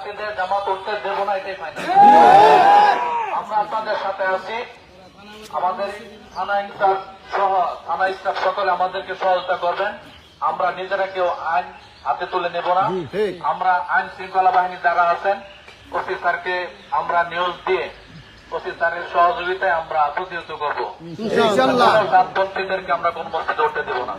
এতাতিদের জামা করতে দেব না এটাই ফাইনাল আমরা আপনাদের সাথে আছি। আমাদের থানা ইনচার্জ সহ থানা স্টাফ সকলে আমাদেরকে সহায়তা করবেন। আমরা নিজেরা কেউ আইন হাতে তুলে নেব না। আমরা আইন শৃঙ্খলা বাহিনী যারা আছেন ওসি স্যারকে আমরা নিউজ দিয়ে ওসি স্যারের সহযোগিতায় আমরা প্রতিহত করব। আমরা কোন মসজিদে উঠতে দেব না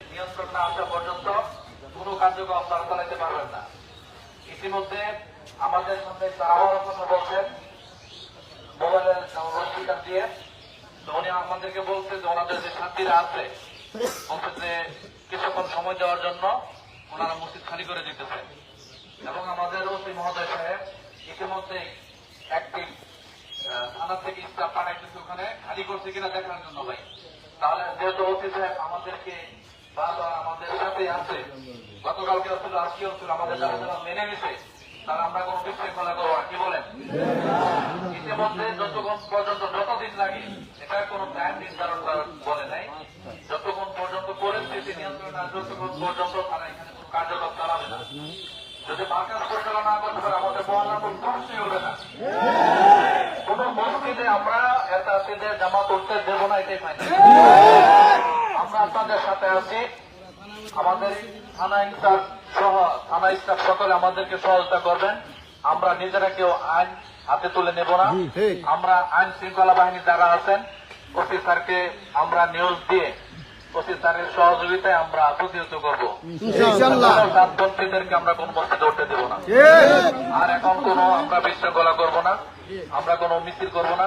নিয়ন্ত্রণ না আসা পর্যন্ত কোনো কার্যক্রম আপনারা চালাতে পারবেন না। ইতিমধ্যে আমাদের সামনে তারাও কথা বলছেন। মোবাইলের রসিকার দিয়ে। তো আমাদেরকে বলছে যে ওনাদের যে ছাত্রীরা আছে, বলছে যে কিছুক্ষণ সময় দেওয়ার জন্য ওনারা মসজিদ খালি করে দিতেছে। এবং আমাদের ওসি মহোদয় সাহেব ইতিমধ্যে একটি থানা থেকে স্টাফ পাঠাইতেছে ওখানে, খালি করছে কিনা দেখার জন্য ভাই। তাহলে যেহেতু ওসি সাহেব আমাদেরকে বারবার আমাদের সাথে আছে। গতকালকে ছিল আজকেও ছিল আমাদের যারা মেনে নিছে, তারা আমরা কোনো বিশৃঙ্খলা করব কি বলেন? ইতিমধ্যে যতক্ষণ পর্যন্ত যতদিন লাগে, এটা কোনো টাইম নির্ধারণ করা বলে নাই। যতক্ষণ পর্যন্ত পরিস্থিতি নিয়ন্ত্রণ যতক্ষণ পর্যন্ত তারা এখানে কোনো কার্যক্রম চালাবে না। যদি মার্কাজ পরিচালনা করতে পারে, আমাদের মহল্লা কোনো প্রশ্নই হবে না। কোন মসজিদে আমরা এতাতিদের জামা করতে দেব না, এটাই ফাইনাল আপনাদের সাথে আছি। আমাদের থানা ইনচার্জ সহ থানা স্টাফ সকলে আমাদেরকে সহায়তা করবেন। আমরা নিজেরা কেউ আইন হাতে তুলে নেব না। আমরা আইন শৃঙ্খলা বাহিনী যারা আছেন ওসি স্যারকে আমরা নিউজ দিয়ে ওসি স্যারের সহযোগিতায় আমরা প্রতিহত করব। সাতপন্থীদেরকে আমরা কোন মসজিদে উঠতে দেবো না। আর এখন কোনো আমরা বিশৃঙ্খলা করব না। আমরা কোনো মিছিল করব না।